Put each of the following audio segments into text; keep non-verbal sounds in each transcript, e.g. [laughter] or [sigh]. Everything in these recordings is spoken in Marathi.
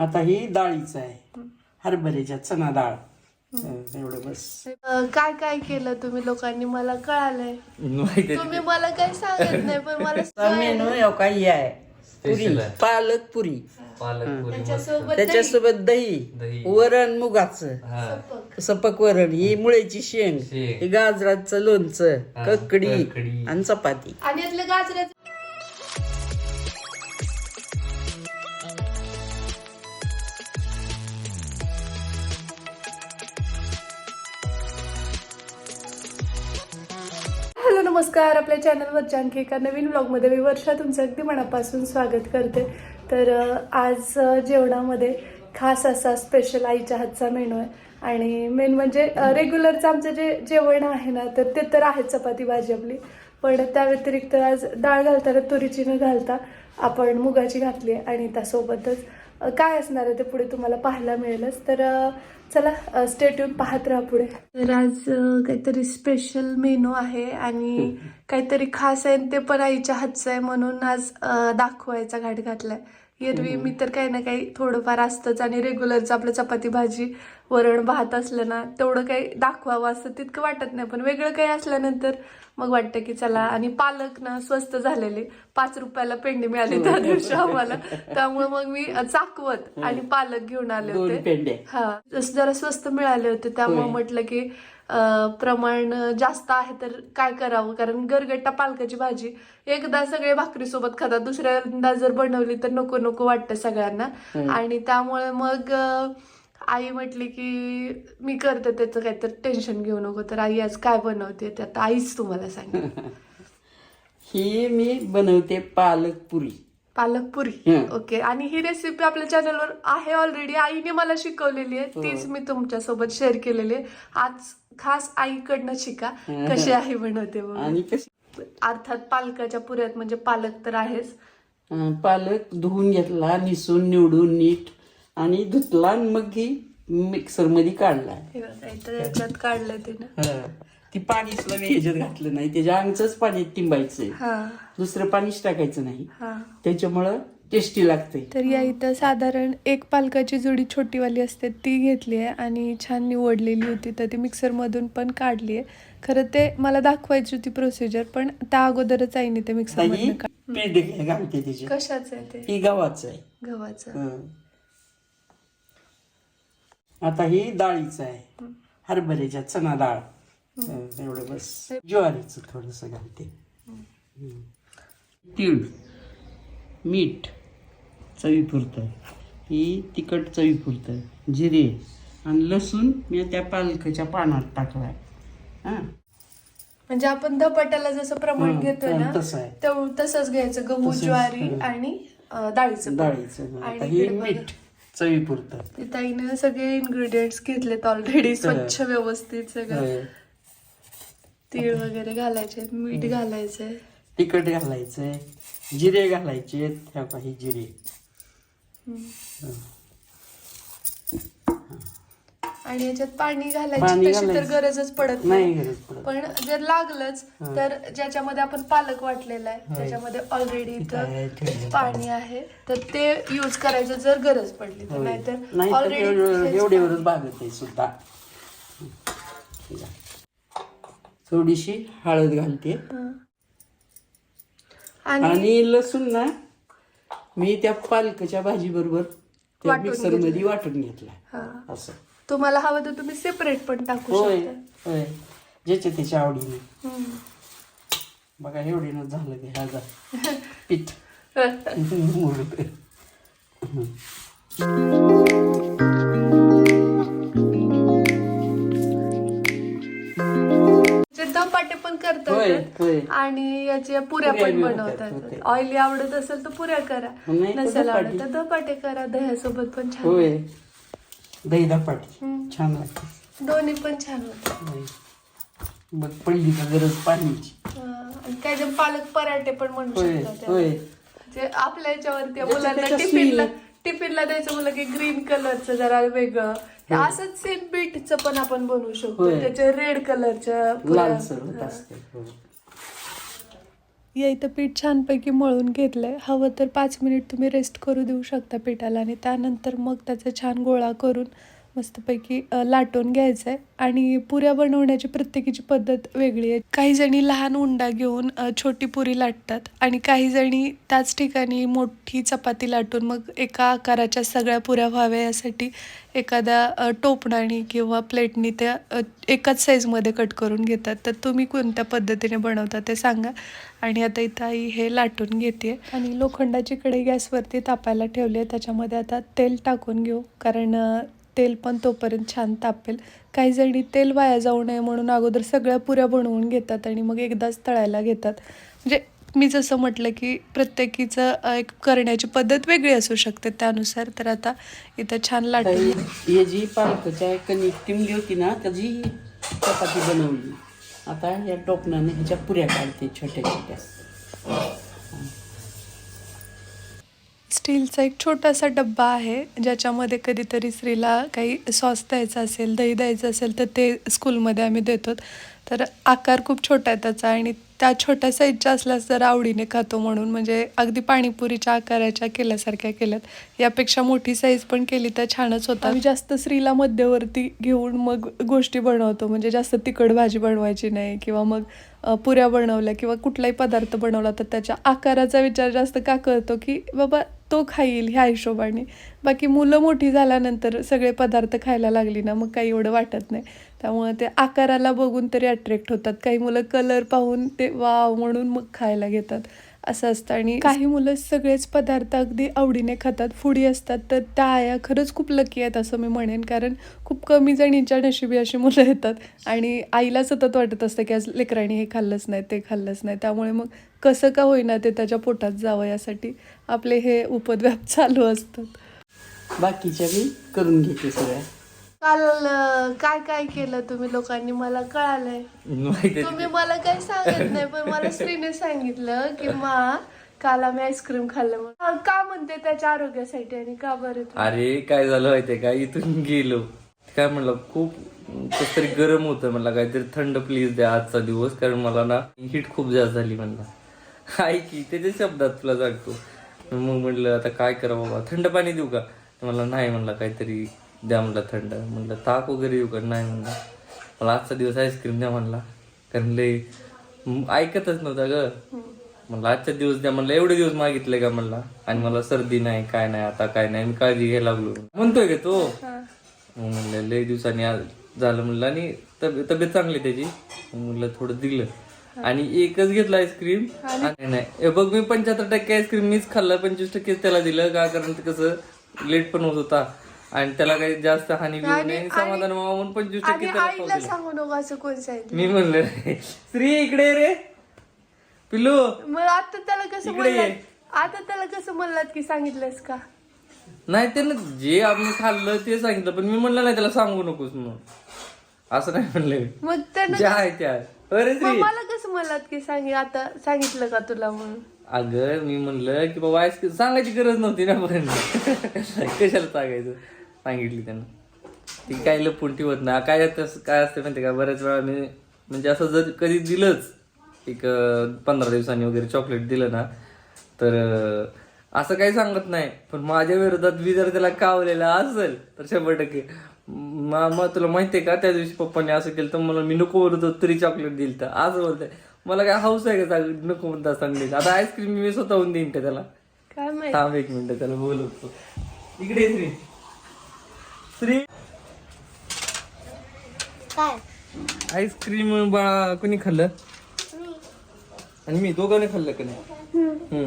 आता ही डाळीचं आहे. हरभऱ्याच्या चना डाळ. एवढं बस. अं, काय काय केलं तुम्ही लोकांनी? मला कळालंय. तुम्ही मला काही सांगत नाही पण मला मेनू आहे का ही आहे. पुरी. Special आहे. पालक पुरी. पालक पुरी त्याच्यासोबत त्याच्यासोबत दही. दही. वरण मुगाचं. हा. सपक. वरण. ही. मुळ्याची शेंग. शेंग. ही गाजराचं लोणचं हा, ककडी ककडी. आणि चपाती. आणि यातलं गाजराचं नमस्कार. आपल्या चॅनलवरच्या आणखी एका नवीन ब्लॉगमध्ये मी वर्षा तुमचं अगदी मनापासून स्वागत करते. तर आज जेवणामध्ये खास असा स्पेशल आईच्या हातचा मेनू आहे. आणि मेन म्हणजे रेग्युलरचं आमचं जे जेवण आहे ना तर ते तर आहे चपाती भाजी आपली. पण त्या व्यतिरिक्त आज डाळ घालताना तुरीची न घालता आपण मुगाची घातली आहे आणि त्यासोबतच काय असणार आहे ते पुढे तुम्हाला पाहायला मिळेलच. तर चला स्टेट येऊन पाहत राहा पुढे. तर आज काहीतरी स्पेशल मेनू आहे आणि [laughs] काहीतरी खास आहे आणि ते पण आईच्या हातचं आहे म्हणून आज दाखवायचा घाट घातलाय. एरवी मी तर काही ना काही थोडंफार असतंच आणि रेग्युलरचं आपलं चपाती भाजी वरण भात असलं ना तेवढं काही दाखवावं असं तितकं वाटत नाही. पण वेगळं काही असल्यानंतर मग वाटतं की चला आणि पालक ना स्वस्त झालेले. पाच रुपयाला पेंडी मिळाली त्या दिवशी आम्हाला. त्यामुळे मग मी चाकवत आणि पालक घेऊन आले होते. हा जस जरा स्वस्त मिळाले होते त्यामुळे. म्हटलं की प्रमाण जास्त आहे तर काय करावं? कारण गरगट्टा पालकाची भाजी एकदा सगळे भाकरी सोबत खातात दुसऱ्यांदा जर बनवली तर नको नको वाटतं सगळ्यांना. आणि त्यामुळे मग आई म्हटली की मी करते त्याचं काहीतरी टेन्शन घेऊ नको. तर आई आज काय बनवते ते आता आईच तुम्हाला सांगेल. [laughs] ही मी बनवते पालक पुरी. पालक पुरी हं. ओके. आणि ही रेसिपी आपल्या चॅनलवर आहे ऑलरेडी आईने मला शिकवलेली आहे. तीच मी तुमच्यासोबत शेअर केलेली आहे. आज खास आईकडनं शिका. कशी आई बनवते अर्थात पालकाच्या पुऱ्यात म्हणजे पालक तर आहेच. पालक धुवून घेतला निसून निवडून नीट. आणि धुतला मग ही मिक्सरमध्ये काढला हे याच्यात काढलंय तिनं. ती ह्याच्यात घातलं नाही. त्याच्या अंगच पाणी टिंबायचंय. दुसरं पाणीच टाकायचं नाही. त्याच्यामुळं टेस्टी लागते तर या इथं साधारण एक पालकाची जोडी छोटीवाली असते ती घेतली आहे आणि छान निवडलेली होती तर ती मिक्सरमधून पण काढली आहे. खरं ते मला दाखवायची होती प्रोसिजर पण त्या अगोदरच आईने ते घालते त्याची कशाचं आहे ते? गव्हाचं आहे. गव्हाचं. आता ही डाळीचं आहे. हरभऱ्याच्या चना डाळ. एवढं बस. ज्वारीचं थोडस घालते. तीळ मीठ चवीपुरतं. ही तिखट चवीपुरतं. जिरे आणि लसूण मी त्या पालकाच्या पानात टाकलाय. हा. म्हणजे आपण धपाट्याला जसं प्रमाण हं, घेतोय ना तसं आहे. तेव- तसंच घ्यायचं. गहू तसंच, ज्वारी हं. आणि अं, डाळीचं पीठ. डाळीचं आणि आता ही इकडे बघा. मीठ चवीपुरतं. ते ताईने सगळे इन्ग्रेडियंट्स घेतलेत ऑलरेडी स्वच्छ व्यवस्थित सगळं. होय. तीळ वगैरे घालायचे मीठ घालायचंय. तिखट घालायचंय जिरे घालायचे ह्या काही जिरे. आणि याच्यात पाणी घालायची तशी तर. गरजच पडत नाही नाही. गरज पडत. पण जर लागलंच तर ज्याच्यामध्ये आपण पालक वाटलेला आहे त्याच्यामध्ये ऑलरेडी पाणी आहे तर ते यूज करायचं जर गरज पडली तर. नाहीतर नाही तर एवढं- ऑलरेडी भागत आहे सुद्धा. थोडीशी हळद घालते. आणि लसूण ना मी त्या पालकाच्या भाजी बरोबर त्या वाटून मिक्सरमध्ये वाटून घेतला हा. असं. तुम्हाला हवं तर तुम्ही सेपरेट पण टाकू होय शकता. होय. ज्याच्या त्याच्या आवडीने. हम्म. बघा एवढीनं झालं की हा जा [laughs] पीठ. [laughs] मोडतं. आणि याच्या पुऱ्या पण बनवतात. ऑइली आवडत असेल तर पुऱ्या करा. नसेल आवडत. तर धपाटे करा. दह्यासोबत पण छान दही धपाटी. छान लागते दोन्ही पण छान होतात. बघ पडली का गरज पाण्याची? जण पालक पराठे पण म्हणू शकतात आपल्या याच्यावरती मुलांना टिफिनला. टिफिनला द्यायचं म्हणलं की ग्रीन कलरचं जरा वेगळं हे असंच सेम बीटचं पण आपण बनवू शकतो होय. त्याचे रेड कलरच्या पुऱ्या. लालसर होत असते हो. या इथं पीठ छानपैकी मळून घेतलं आहे हवं तर पाच मिनिट तुम्ही रेस्ट करू देऊ शकता पिठाला आणि त्यानंतर मग त्याचा छान गोळा करून मस्तपैकी लाटून घ्यायचं आहे आणि पुऱ्या बनवण्याची प्रत्येकीची पद्धत वेगळी आहे. काही जणी लहान उंडा घेऊन छोटी पुरी लाटतात आणि काही जणी त्याच ठिकाणी मोठी चपाती लाटून मग एका आकाराच्या सगळ्या पुऱ्या व्हाव्या यासाठी एखाद्या टोपणाने किंवा प्लेटनी त्या एकाच साईजमध्ये कट करून घेतात. तर तुम्ही कोणत्या पद्धतीने बनवता ते सांगा. आणि आता इथं आई हे लाटून घेते आणि लोखंडाची कढई गॅसवरती तापायला ठेवली आहे. त्याच्यामध्ये आता तेल टाकून घेऊ. कारण तेल पण तोपर्यंत छान तापेल. काही जणी तेल वाया जाऊ नये म्हणून अगोदर सगळ्या पुऱ्या बनवून घेतात आणि मग एकदाच तळायला घेतात. म्हणजे मी जसं म्हटलं की प्रत्येकीचं एक करण्याची पद्धत वेगळी असू शकते त्यानुसार. तर आता इथं छान लाटून हे जी पालकच्या कणिक टिमली होती ना त्याची चपाती बनवली. आता या टोपणाने ह्याच्या पुऱ्या काढते छोट्या छोट्या स्टीलचा एक छोटासा डब्बा आहे ज्याच्यामध्ये कधीतरी स्त्रीला काही सॉस द्यायचा असेल दही द्यायचं असेल तर ते स्कूलमध्ये आम्ही देतो. तर आकार खूप छोटा आहे त्याचा आणि त्या छोट्या साईजच्या असल्यास जर आवडीने खातो म्हणून म्हणजे अगदी पाणीपुरीच्या आकाराच्या केल्यासारख्या केल्यात. यापेक्षा मोठी साईज पण केली तर छानच होता आम्ही जास्त स्त्रीला मध्यवर्ती घेऊन मग गोष्टी बनवतो. म्हणजे जास्त तिखट भाजी बनवायची नाही किंवा मग पुऱ्या बनवल्या किंवा कुठलाही पदार्थ बनवला तर त्याच्या आकाराचा विचार जास्त का करतो की बाबा तो खाईल ह्या हिशोबाने. बाकी मुलं मोठी झाल्यानंतर सगळे पदार्थ खायला लागली ना मग काही एवढं वाटत नाही. त्यामुळे ते आकाराला बघून तरी अट्रॅक्ट होतात. काही मुलं कलर पाहून ते वाव म्हणून मग खायला घेतात. असं असतं. आणि काही मुलं सगळेच पदार्थ अगदी आवडीने खातात. फुडी असतात. तर त्या आया खरंच खूप लकी आहेत असं मी म्हणेन. कारण खूप कमी जणींच्या नशिबी अशी मुलं येतात. आणि आईला सतत वाटत असतं की आज लेकरांनी हे खाल्लंच नाही ते खाल्लंच नाही. त्यामुळे मग कसं का होईना ते त्याच्या पोटात जावं यासाठी आपले हे उपद्व्याप चालू असतात. बाकीच्या मी करून घेते सगळ्या. काल अं, काय काय केलं तुम्ही लोकांनी? मला कळालंय. माहिती तुम्ही मला काही सांगत नाही पण मला श्रीने सांगितलं की मा काल आम्ही आईस्क्रीम खाल्लं म्हणून. हा, का म्हणते त्याच्या आरोग्यासाठी आणि का बरं ते? अरे काय झालं माहितीये का? इथून गेलो. काय म्हणलं खूप कसं तरी गरम होतं मला काहीतरी थंड प्लीज द्या आजचा दिवस कारण मला ना हीट खूप जास्त झाली म्हणला. ऐक की त्याच्या शब्दात तुला सांगतो. मग म्हटलं आता काय करा बाबा? थंड पाणी देऊ का? तर मला नाही म्हणला काहीतरी द्या म्हणलं थंड. म्हणलं ताक वगैरे देऊ का? नाही म्हणला. मला आजचा दिवस आईस्क्रीम द्या म्हणला. कारण लय ऐकतच नव्हता ग. म्हणलं आजच्या दिवस द्या म्हणलं. एवढे दिवस मागितले का? म्हणला. आणि मला सर्दी नाही काय नाही आता काय नाही. मी काळजी घ्यायला लागलो. म्हणतोय का तो. म्हणलं लय दिवसांनी आज झालं म्हणलं. आणि तब्येत चांगली त्याची? म्हणलं थोडं दिलं. आणि एकच घेतलं आईस्क्रीम आणि? नाही. बघ मी पंच्याहत्तर टक्के आईस्क्रीम मीच खाल्लं. पंचवीस टक्केच त्याला दिलं. का? कारण ते कसं लेट पण होत होता. आणि त्याला काही जास्त हानी बिऊ नये समाधान व्हावं म्हणून पंचवीस टक्के आणि त्याला खाऊ आईला दिलं. सांगू नको असं कोण सांगितलं मी म्हणलं श्री इकडे रे. पिल्लू. मग आता त्याला कसं इकडे ये. म्हणलात आता त्याला कसं म्हणलात की सांगितलंस का? नाही त्यानं जे आम्ही खाल्लं ते सांगितलं पण मी म्हणलं नाही त्याला सांगू नकोस म्हणून. असं नाही म्हणलं मी. मग त्यानं जे आहे अरे मग श्री मला कसं म्हणलात की सांग आता सांगितलं का तुला म्हणून? अगं मी म्हणलं की बाबा आईस्क्रीम सांगायची गरज नव्हती ना पण. कशाला सांगायचं? सांगितली त्यानं. ती काय लपून ठेवत नाही. काय तसं काय असतं माहिती का? बऱ्याच वेळा मी म्हणजे असं जर कधी दिलंच एक पंधरा दिवसांनी वगैरे चॉकलेट दिलं ना तर असं काही सांगत नाही. पण माझ्या विरोधात मी जर त्याला कावलेलं असेल तर शंभर टक्के. मामा तुला माहितीये का? त्या दिवशी पप्पाने असं केलं तर मला मी नको बोलत होतो तरी चॉकलेट दिलं तर. असं बोलतंय. मला काय हाऊस आहे का नको म्हणता सांगली आता आईस्क्रीम मी स्वतःहून देईन का त्याला? काय माहिती? थांब एक मिनिट त्याला बोलवतो. इकडे श्री काय? आईस्क्रीम बाळा कोणी खाल्लं? आणि मी दोघांनी खाल्लं का नाही? हम्म.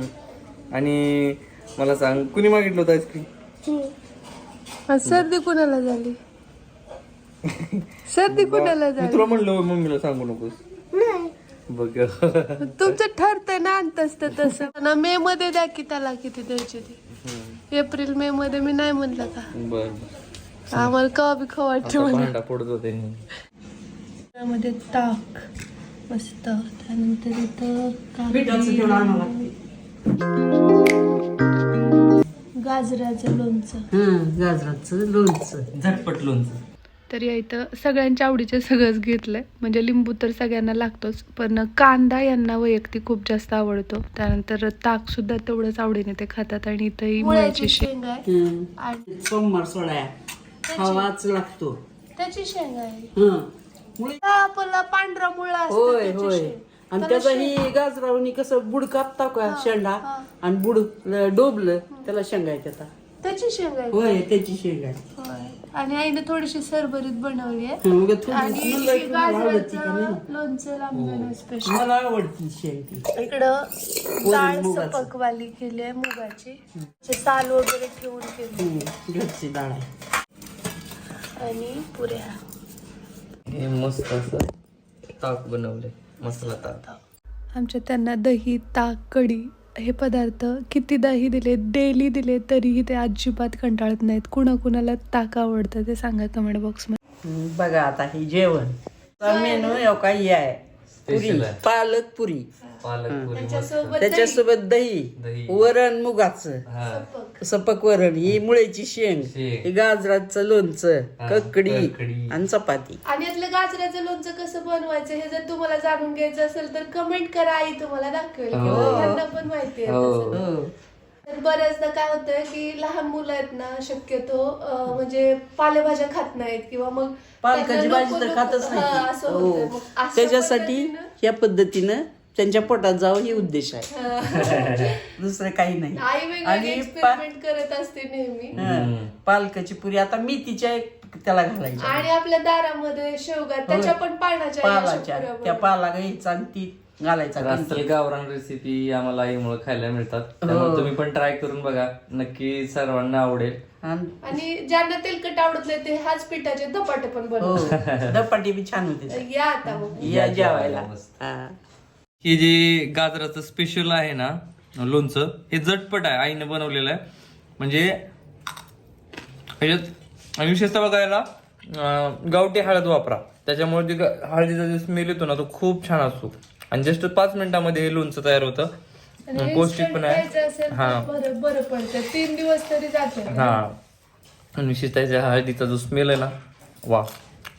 आणि मला सांग कुणी मागितलं होतं आईस्क्रीम? हा, सर्दी कुणाला झाली? सर्दी कुणाला मी झाली? तुला म्हणलं मम्मीला सांगू नकोस. बघ. तुमचं ठरतंय ना अंतस्त तसं. ना मे मध्ये द्या की त्याला किती द्यायचे ते. एप्रिल मे मध्ये मी नाही म्हणलं का? बर. आम्हाला कवा बी खाऊ वाटतं होते त्यामध्ये ताक मस्त. त्यानंतर इथं गाजराचं लोणचं. हं गाजराचं लोणचं. झटपट लोणचं. तर या इथं सगळ्यांच्या आवडीचे सगळंच घेतलंय. म्हणजे लिंबू तर सगळ्यांना लागतोच पण कांदा यांना वैयक्तिक खूप जास्त आवडतो. त्यानंतर ताक सुद्धा तेवढंच आवडीने ते खातात आणि इथंही मुळ्याची शेंग. हं. सोमवार सोळा खावाच लागतो. त्याची शेंग आहे हं. मुळे आपला पांढरा मुळा असतो होय त्याची होय. शेंग. आणि त्याचा ही गाजरावणी कसं बुड कापता का शेंडा? आणि बुड ल- डोबलं त्याला शेंगा आहे त्याचा त्याची शेंग आहे होय त्याची शेंग आहे होय. आणि आईने थोडीशी सरभरीत बनवली आहे. हं, थोडी ही आवडती का नाही? गाजराचं लोणचं लांबलं स्पेशल मला आवडती शेंग ती. इकडं डाळ मुगाचं. सपकवाली केली आहे मुगाची. साल वगैरे ठेवून केली. हं, घरची डाळ आहे. आणि पुऱ्या. हे मस्त असं ताक बनवले मसाला ताक. आमच्या त्यांना दही ताक कढी हे पदार्थ कितीदाही दिले डेली दिले तरीही ते अजिबात कंटाळत नाहीत. कुणा कुणाला ताक आवडतं ते सांगा कमेंट बॉक्समध्ये बघा आता हे जेवण. मेनू आहे. पालक पुरी. पालक. त्याच्यासोबत दही दही. वरण मुगाचं हा सपक वरण ही मुळ्याची शेंग. ही गाजराचं लोणचं हा, ककडी. आणि चपाती आणि यातलं गाजराचं लोणचं कसं बनवायचं हे जर तुम्हाला जाणून घ्यायचं असेल तर कमेंट करा आई तुम्हाला दाखवेल हो. किंवा त्यांना पण माहिती आहे हो. हो. तर बऱ्याचदा काय होतंय की लहान मुलं आहेत ना शक्यतो म्हणजे पालेभाज्या खात नाहीत किंवा मग पालकाची भाजी तर खातच हा, नाही. हो त्याच्यासाठी या पद्धतीनं त्यांच्या पोटात जावं ही उद्देश आहे. [laughs] दुसरं काही नाही. आणि एक्सपेरिमेंट करत असते नेहमी. हं. पालकाची पुरी. आता मेथीच्या एक त्याला घालायच्या आणि आपल्या दारामध्ये शेवगा त्याच्या पण पानाच्या पालाच्या. त्या. पाला घ्यायचा आणि ती घालायचा गावरान रेसिपी आम्हाला आईमुळे खायला मिळतात. त्यामुळे तुम्ही पण ट्राय करून बघा. नक्की सर्वांना आवडेल. आणि आणि ज्यांना तेलकट आवडत नाही ते हाच पिठाचे धपाटे पण हो. बनवतात धपाटी बी छान होते. या आता मग या जेवायला. मस्त. हा. हे जे गाजराचं स्पेशल आहे ना लोणचं हे झटपट आहे आईने बनवलेलं आहे. म्हणजे ह्याच्यात आणि विशेषतः बघायला गावठी हळद वापरा. त्याच्यामुळे जे हळदीचा जे स्मेल येतो ना तो खूप छान असतो. आणि जस्ट पाच मिनिटामध्ये हे लोणचं तयार होतं. पौष्टिक पण आहे. हा. बरं पडतं. तीन दिवस तरी जाते. हा. आणि विशेषतः हळदीचा जो स्मेल आहे ना वा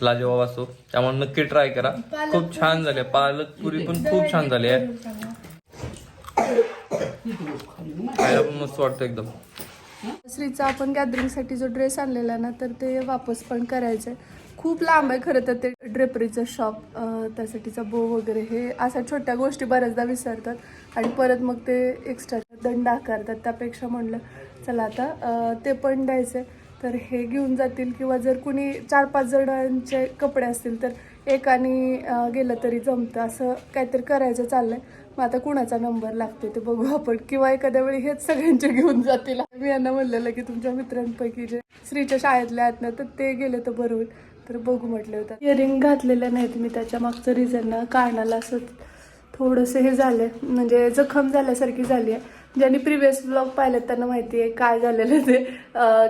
लाजवाब असतो त्यामुळे नक्की ट्राय करा. खूप छान झाले पालक पुरी पण खूप छान झाली आहे. खायला पण मस्त वाटतं एकदम. श्रीचा आपण गॅदरिंगसाठी जो ड्रेस आणलेला ना तर ते वापस पण करायचं आहे. खूप लांब आहे खरं तर ते ड्रेपरीचं शॉप त्यासाठीचा बो वगैरे हे अशा छोट्या गोष्टी बऱ्याचदा विसरतात. आणि परत मग ते एक्स्ट्रा दंड आकारतात. त्यापेक्षा म्हणलं चला आता ते पण द्यायचं तर हे घेऊन जातील किंवा जर कुणी चार पाच जणांचे कपडे असतील तर एकाने गेलं तरी जमतं. असं काहीतरी करायचं चाललंय. मग आता कुणाचा नंबर लागतो ते बघू आपण. किंवा एखाद्या वेळी हेच सगळ्यांचे घेऊन जातील. मी यांना म्हणलेलं की तुमच्या मित्रांपैकी जे स्त्रीच्या शाळेतले आहेत ना तर ते गेले तर बरं होईल. तर बघू म्हटले होतं. इयरिंग घातलेलं नाहीत मी त्याच्या मागचं रिझन ना. कानाला असं थोडंसं हे झालंय. म्हणजे जखम झाल्यासारखी झाली आहे ज्यांनी प्रिव्हियस ब्लॉग पाहिलेत त्यांना माहिती आहे काय झालेलं ते.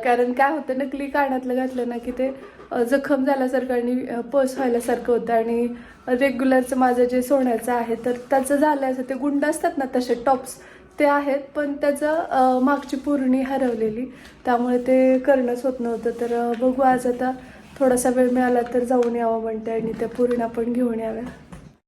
कारण काय होतं नकली कानातलं घातलं ना की ते जखम झाल्यासारखं आणि पस व्हायल्यासारखं होतं. आणि रेग्युलरचं माझं जे सोन्याचं आहे तर त्याचं झालं असं. ते गुंड असतात ना तसे टॉप्स ते आहेत पण त्याचं मागची पूर्णी हरवलेली. त्यामुळे ते करणंच होत. नव्हतं तर बघू आज आता थोडासा वेळ मिळाला तर जाऊन यावं म्हणते आणि त्या पूर्ण पण घेऊन याव्या.